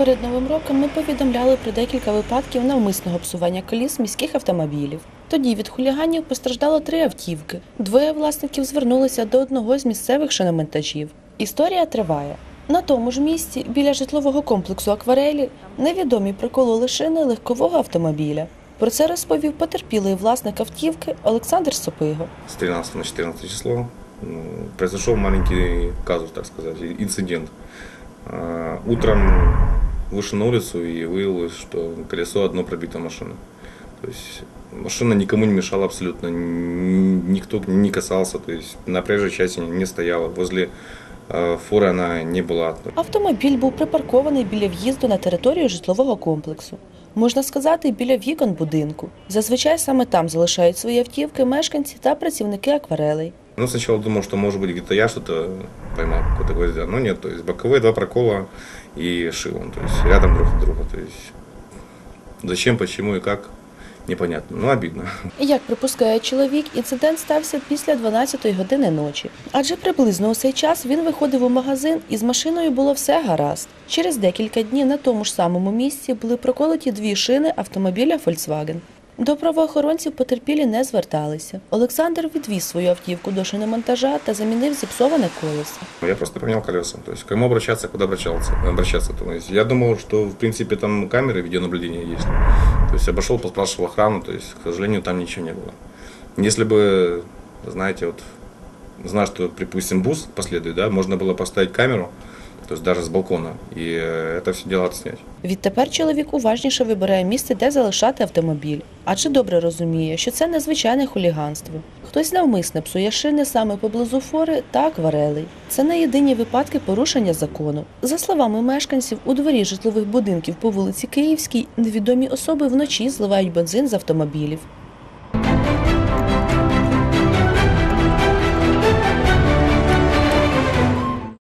Перед новим роком ми повідомляли про декілька випадків навмисного псування коліс міських автомобілів. Тоді від хуліганів постраждало три автівки. Двоє власників звернулися до одного з місцевих шиномонтажів. Історія триває. На тому ж місці, біля житлового комплексу Акварелі, невідомі прикололи шини легкового автомобіля. Про це розповів потерпілий власник автівки Олександр Сопиго. с 13 на 14 число произошел маленький казус, так сказать, и- инцидент. Утром вышел на улицу и выявилось, что колесо одно пробито машины. То есть машина никому не мешала абсолютно, н- никто не касался, то есть на проезжей части не стояла, возле э, фуры она не была. Автомобіль був припаркований біля в'їзду на територію житлового комплексу. Можна сказати, біля вікон будинку. Зазвичай саме там залишають свої автівки мешканці та працівники акварелей. Ну, сначала думал, что может быть где-то я что-то поймал, какой-то гвоздя, но нет, то есть боковые два прокола и шилом, то есть рядом друг от друга, то есть зачем, почему и как, непонятно, ну обидно. Як припускає чоловік, інцидент стався після 12-ї години ночі. Адже приблизно у цей час він виходив у магазин і з машиною було все гаразд. Через декілька днів на тому ж самому місці були проколоті дві шини автомобіля Volkswagen. До правоохоронців потерпілі не зверталися. Олександр відвіз свою автівку до шиномонтажа та замінив зіпсоване колесо. Я просто поменял колеса, то есть к кому обращаться, куда обращаться, обращаться. То есть я думал, что в принципе там камеры видеонаблюдения есть. То есть обошел, поспрашивал охрану, то есть, к сожалению, там ничего не было. Если бы, знаете, вот, знаю, что, припустим, бус последует, да, можно было поставить камеру, то есть даже с балкона, и э, это все дело отснять. Відтепер чоловік уважніше вибирає місце, де залишати автомобіль, адже добре розуміє, що це незвичайне хуліганство. Хтось навмисне псує шини саме поблизу фори та акварелей. Це не єдині випадки порушення закону. За словами мешканців, у дворі житлових будинків по вулиці Київській невідомі особи вночі зливають бензин з автомобілів.